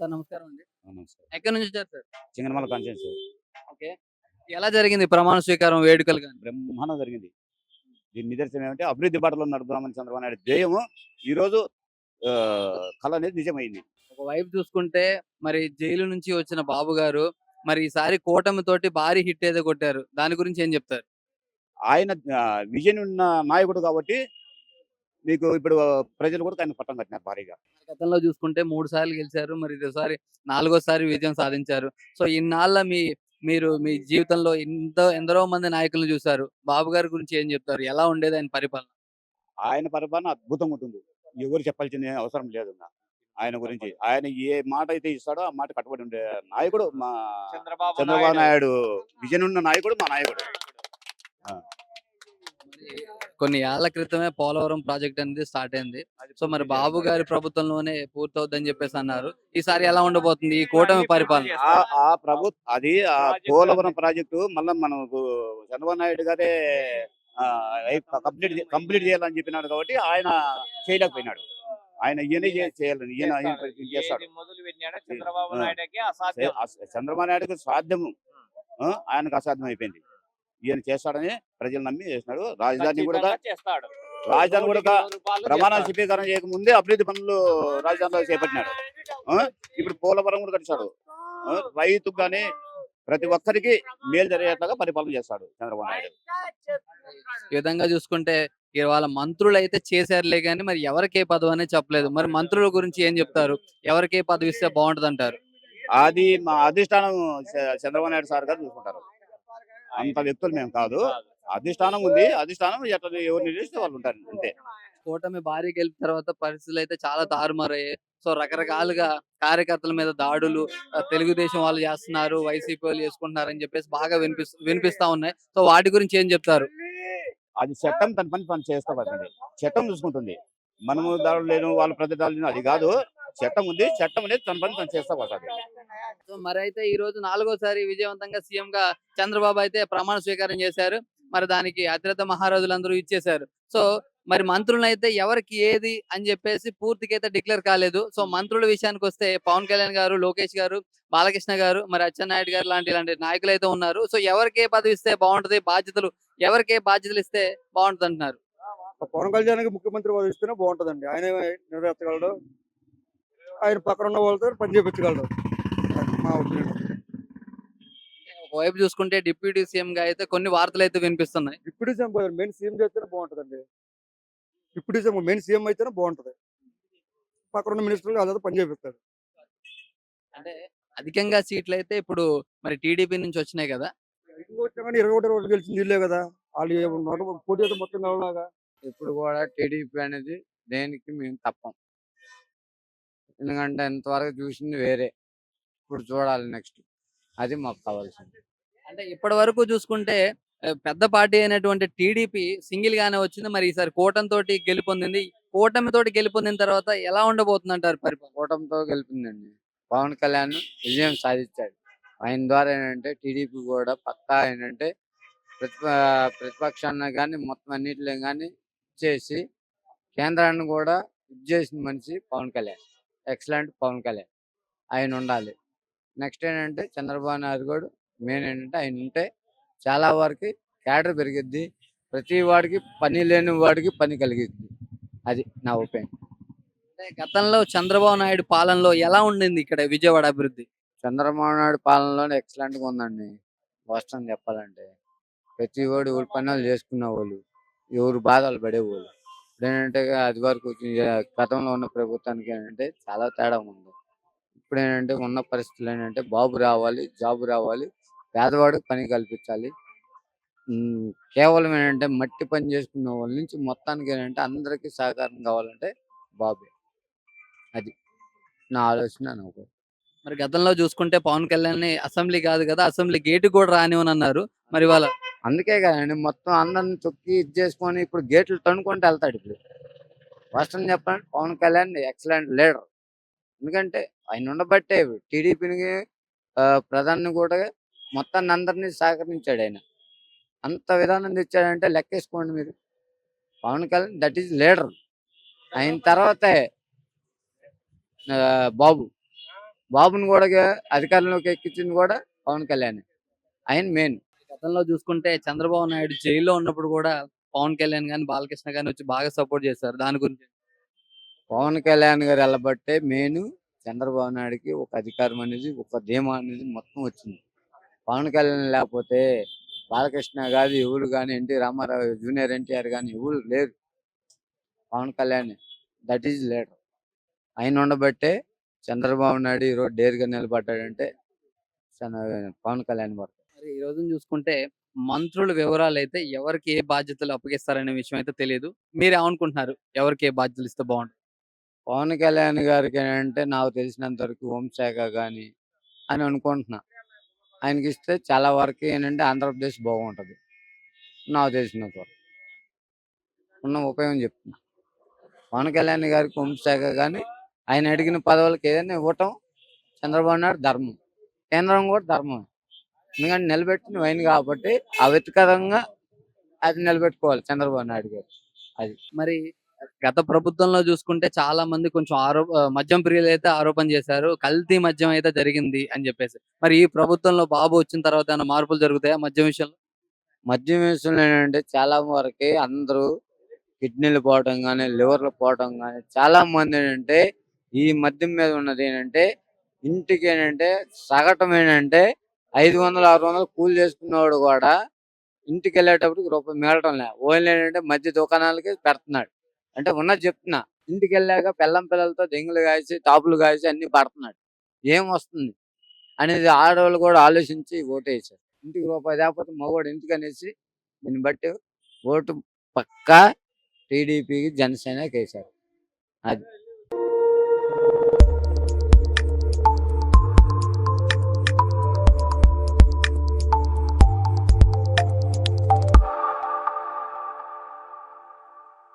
Sir నమస్కారం అండి. ఎక్కడి నుంచి వచ్చారు సార్? చింగనమల ఓకే. ఎలా జరిగింది ప్రమాణ స్వీకారం వేడుకలు కానీ బ్రహ్మాండం జరిగింది. దీని నిదర్శనం ఏమంటే అభివృద్ధి బాటలో నడుపుదామని చంద్రబాబు నాయుడు. ధ్యేయము ఈరోజు కళ అనేది నిజమైంది. ఒకవైపు చూసుకుంటే మరి జైలు నుంచి వచ్చిన బాబు గారు మరి ఈసారి కూటమి తోటి భారీ హిట్ ఏదో కొట్టారు. దాని గురించి ఏం చెప్తారు? ఆయన విజన్ ఉన్న నాయకుడు కాబట్టి మీకు ఇప్పుడు ప్రజలు కూడా ఆయన పట్టం కట్టినారు భారీగా. గతంలో చూసుకుంటే మూడు సార్లు గెలిచారు మరి ఇదోసారి నాలుగోసారి విజయం సాధించారు. సో ఇన్నాళ్ళ మీ మీరు మీ జీవితంలో ఎంతో ఎందరో మంది నాయకులను చూశారు. బాబు గారి గురించి ఏం చెప్తారు? ఎలా ఉండేది ఆయన పరిపాలన? ఆయన పరిపాలన అద్భుతంగా ఉంటుంది. ఎవరు చెప్పాల్సిన అవసరం లేదు ఆయన గురించి. ఆయన ఏ మాట అయితే ఇస్తాడో ఆ మాట కట్టుబడి ఉండే నాయకుడు మా చంద్రబాబు చంద్రబాబు నాయుడు. విజన్ ఉన్న నాయకుడు మా నాయకుడు. కొన్ని ఏళ్ళ క్రితమే పోలవరం ప్రాజెక్ట్ అనేది స్టార్ట్ అయింది. సో మరి బాబు గారి ప్రభుత్వంలోనే పూర్తవుద్దని చెప్పేసి అన్నారు. ఈసారి ఎలా ఉండబోతుంది ఈ కూటమి పరిపాలన? ఆ ఆ ప్రభు అది ఆ పోలవరం ప్రాజెక్టు మళ్ళీ మనకు చంద్రబాబు నాయుడు గారే కంప్లీట్ కంప్లీట్ చేయాలని చెప్పినాడు కాబట్టి ఆయన చేయలేకపోయినాడు. ఆయన ఈయన చేయాలని ఈయన చేస్తాడు. చంద్రబాబు. నాయుడుకి సాధ్యము. ఆ, ఆయనకు అసాధ్యం అయిపోయింది ఈయన చేస్తాడని ప్రజలు నమ్మి చేసినాడు రాజధాని కూడా రాజధాని కూడా ప్రమాణ చేస్తాడు. స్వీకారం చేయకముందే అభివృద్ధి పనులు రాజధానిలో చేపట్టినాడు. ఇప్పుడు పోలవరం కూడా కట్టించాడు. ఆ, రైతుకు కానీ ప్రతి ఒక్కరికి మేలు జరిగేట్లాగా పరిపాలన చేస్తాడు చంద్రబాబు నాయుడు. ఈ విధంగా చూసుకుంటే ఇవాళ మంత్రులు అయితే చేశారులే కానీ మరి ఎవరికి పదవి అనేది చెప్పలేదు. మరి మంత్రుల గురించి ఏం చెప్తారు? ఎవరికి పదవి ఇస్తే బాగుంటది అంటారు అది మా అధిష్టానం చంద్రబాబు నాయుడు సార్ గారు చూసుకుంటారు. అంత వ్యక్తులు మేము కాదు. అధిష్టానం ఉంది. అధిష్టానం ఎట్లా ఎవరు నిర్ణయిస్తే వాళ్ళు ఉంటారు అంతే. కూటమి భారీ గెలిపిన తర్వాత పరిస్థితులు అయితే చాలా తారుమారయ్యాయి. సో రకరకాలుగా కార్యకర్తల మీద దాడులు తెలుగుదేశం వాళ్ళు చేస్తున్నారు వైసీపీ వాళ్ళు చేసుకుంటున్నారు అని చెప్పేసి బాగా వినిపిస్ వినిపిస్తా ఉన్నాయి. సో వాటి గురించి ఏం చెప్తారు? అది చట్టం తన పని పని చేస్తా పడుతుంది చట్టం చూసుకుంటుంది. మనము దాడులు లేను వాళ్ళ ప్రతి దాడులు లేను అది కాదు. చట్టం ఉంది చట్టం అనేది తన పని తను చేస్తా పడుతుంది సో మరి అయితే ఈ రోజు నాలుగోసారి విజయవంతంగా సీఎం గా చంద్రబాబు అయితే ప్రమాణ స్వీకారం చేశారు. మరి దానికి అతిరథ మహారాజులందరూ ఇచ్చేశారు. సో మరి మంత్రులను అయితే ఎవరికి ఏది అని చెప్పేసి పూర్తిగా అయితే డిక్లేర్ కాలేదు. సో మంత్రుల విషయానికి వస్తే పవన్ కళ్యాణ్ గారు లోకేష్ గారు బాలకృష్ణ గారు మరి అచ్చెన్నాయుడు గారు లాంటి ఇలాంటి నాయకులు అయితే ఉన్నారు. సో ఎవరికి ఏ పదవి ఇస్తే బాగుంటది బాధ్యతలు ఎవరికి ఏ బాధ్యతలు ఇస్తే బాగుంటది అంటున్నారు పవన్ కళ్యాణ్కి ముఖ్యమంత్రి పదవి ఇస్తేనే బాగుంటుందండి. ఆయన నెరవేర్చగలడు. ఆయన పక్కన ఉన్న వాళ్ళతో పని చేయించగలడు అది మా ఒపీనియన్. ఒకవైపు చూసుకుంటే డిప్యూటీ సీఎం గా అయితే కొన్ని వార్తలు అయితే వినిపిస్తున్నాయి. డిప్యూటీ సీఎం మెయిన్ సీఎం చేస్తేనే బాగుంటుందండి. డిప్యూటీ సీఎం మెయిన్ సీఎం అయితేనే బాగుంటుంది. పక్కన ఉన్న మినిస్టర్లు అదే పని చేపిస్తాడు అంటే అధికంగా సీట్లు అయితే ఇప్పుడు మరి టీడీపీ నుంచి వచ్చినాయి కదా. కానీ ఇరవై ఒకటి రోజులు గెలిచింది వీళ్ళే కదా. వాళ్ళు పోటీ అయితే మొత్తం కావాలాగా ఇప్పుడు కూడా టీడీపీ అనేది దేనికి మేము తప్పం. ఎందుకంటే ఇంతవరకు చూసింది వేరే. ఇప్పుడు చూడాలి నెక్స్ట్. అది మాకు కావాల్సింది. అంటే ఇప్పటి వరకు చూసుకుంటే పెద్ద పార్టీ అయినటువంటి టీడీపీ సింగిల్ గానే వచ్చింది. మరి ఈసారి కూటమి తోటి గెలుపొందింది. కూటమి తోటి గెలుపొందిన తర్వాత ఎలా ఉండబోతుంది అంటారు పరిపాలన కూటమితో గెలిపిందండి. పవన్ కళ్యాణ్ విజయం సాధించాడు. ఆయన ద్వారా ఏంటంటే టీడీపీ కూడా పక్కా ఏంటంటే ప్రతిప ప్రతిపక్షాన్ని కానీ మొత్తం అన్నిటిలో కానీ చేసి కేంద్రాన్ని కూడా ఇది చేసిన మనిషి పవన్ కళ్యాణ్. ఎక్సలెంట్ పవన్ కళ్యాణ్. ఆయన ఉండాలి. నెక్స్ట్ ఏంటంటే చంద్రబాబు నాయుడు కూడా మెయిన్ ఏంటంటే ఆయన ఉంటే చాలా వారికి క్యాడర్ పెరిగిద్ది. ప్రతి వాడికి పని లేని వాడికి పని కలిగిద్ది. అది నా ఒపీనియన్. అంటే గతంలో చంద్రబాబు నాయుడు పాలనలో ఎలా ఉండింది ఇక్కడ విజయవాడ అభివృద్ధి? చంద్రబాబు నాయుడు పాలనలోనే ఎక్సలెంట్గా ఉందండి. వాస్తవం చెప్పాలంటే. ప్రతి వాడు ఎవరి పని వాళ్ళు చేసుకునే వాళ్ళు ఎవరు బాధలు పడేవాళ్ళు. ఇప్పుడు ఏంటంటే అది వరకు గతంలో ఉన్న ప్రభుత్వానికి ఏంటంటే చాలా తేడా ఉంది ఇప్పుడు ఏంటంటే ఉన్న పరిస్థితులు ఏంటంటే బాబు రావాలి జాబ్ రావాలి పేదవాడు పని కల్పించాలి. కేవలం ఏంటంటే మట్టి పని చేసుకున్న వాళ్ళ నుంచి మొత్తానికి ఏంటంటే అందరికీ సహకారం కావాలంటే బాబే. అది నా ఆలోచన నాకు మరి గతంలో చూసుకుంటే పవన్ కళ్యాణ్ అసెంబ్లీ కాదు కదా అసెంబ్లీ గేట్ కూడా రానివని అన్నారు మరి వాళ్ళ అందుకే కదండి మొత్తం అందరిని తొక్కి ఇది చేసుకొని ఇప్పుడు గేట్లు తన్నుకుంటూ వెళ్తాడు ఇప్పుడు. ఫస్ట్ అని చెప్పాలంటే పవన్ కళ్యాణ్ ఎక్సలెంట్ లీడర్ ఎందుకంటే ఆయన ఉండబట్టే టీడీపీని ప్రధాని కూడా మొత్తాన్ని అందరినీ సహకరించాడు ఆయన. అంత విధానం తెచ్చాడంటే లెక్కేసుకోండి మీరు. Pawan Kalyan that is leader అయిన తర్వాతే బాబు. బాబుని కూడా అధికారంలోకి ఎక్కించింది కూడా పవన్ కళ్యాణ్. ఆయన మెయిన్ గతంలో చూసుకుంటే చంద్రబాబు నాయుడు జైల్లో ఉన్నప్పుడు కూడా పవన్ కళ్యాణ్ గాని బాలకృష్ణ గాని వచ్చి బాగా సపోర్ట్ చేశారు. దాని గురించి పవన్ కళ్యాణ్ గారు వెళ్ళబట్టే మెయిన్ చంద్రబాబు నాయుడుకి ఒక అధికారం అనేది ఒక ధీమా అనేది మొత్తం వచ్చింది. పవన్ కళ్యాణ్ లేకపోతే బాలకృష్ణ గారు ఎవరు కానీ ఎన్టీ రామారావు జూనియర్ ఎన్టీఆర్ కానీ ఎవరు లేరు. Pawan Kalyan that is leader. ఆయన ఉండబట్టే చంద్రబాబు నాయుడు ఈరోజు డేర్గా నిలబడ్డాడంటే పవన్ కళ్యాణ్ పడతాడు ఈ రోజు చూసుకుంటే మంత్రుల వివరాలు అయితే ఎవరికి ఏ బాధ్యతలు అప్పగిస్తారనే విషయం అయితే తెలియదు మీరు ఏమనుకుంటున్నారు ఎవరికి ఏ బాధ్యతలు ఇస్తే బాగుంటుంది పవన్ కళ్యాణ్ గారికి అంటే నాకు తెలిసినంత వరకు హోంశాఖ కానీ అని అనుకుంటున్నా. ఆయనకి ఇస్తే చాలా వరకు ఏంటంటే ఆంధ్రప్రదేశ్ బాగుంటుంది. నాకు తెలిసినంత వరకు. ఉన్న ఉపయోగం చెప్తున్నా. పవన్ కళ్యాణ్ గారికి హోంశాఖ కానీ ఆయన అడిగిన పదవులకు ఏదైనా ఇవ్వటం చంద్రబాబు నాయుడు ధర్మం. కేంద్రం కూడా ధర్మం ఎందుకంటే నిలబెట్టిన ఆయన కాబట్టి అవితకరంగా అది నిలబెట్టుకోవాలి చంద్రబాబు నాయుడు గారు. మరి గత ప్రభుత్వంలో చూసుకుంటే చాలా మంది కొంచెం ఆరోప ఆ, మద్యం ప్రియులు అయితే ఆరోపణ చేశారు. కల్తీ మద్యం అయితే జరిగింది అని చెప్పేసి. మరి ఈ ప్రభుత్వంలో బాబు వచ్చిన తర్వాత ఏమైనా మార్పులు జరుగుతాయా మద్యం విషయంలో? మద్యం విషయంలో ఏంటంటే చాలా వరకు అందరూ కిడ్నీలు పోవడం కానీ లివర్లు పోవడం కానీ చాలా మంది ఏంటంటే ఈ మద్యం మీద ఉన్నది ఏంటంటే ఇంటికి ఏంటంటే సగటం ఏంటంటే ఐదు వందలు ఆరు వందలు కూలి చేసుకున్నవాడు కూడా ఇంటికి వెళ్ళేటప్పటికి రూపాయి మిగలటం లే. ఓన్లీ ఏంటంటే మధ్య దుకాణాలకి పెడుతున్నాడు. అంటే ఉన్నది చెప్తున్నా ఇంటికి వెళ్ళాక పిల్లం పిల్లలతో దెంగులు కాసి టాపులు కాసి అన్ని పడుతున్నాడు. ఏం వస్తుంది? అనేది ఆడవాళ్ళు కూడా ఆలోచించి ఓటు వేసారు ఇంటికి రూపాయి లేకపోతే మగవాడు ఇంటికి అనేసి దీన్ని బట్టి ఓటు పక్కా టీడీపీకి జనసేనకి వేశారు. అది.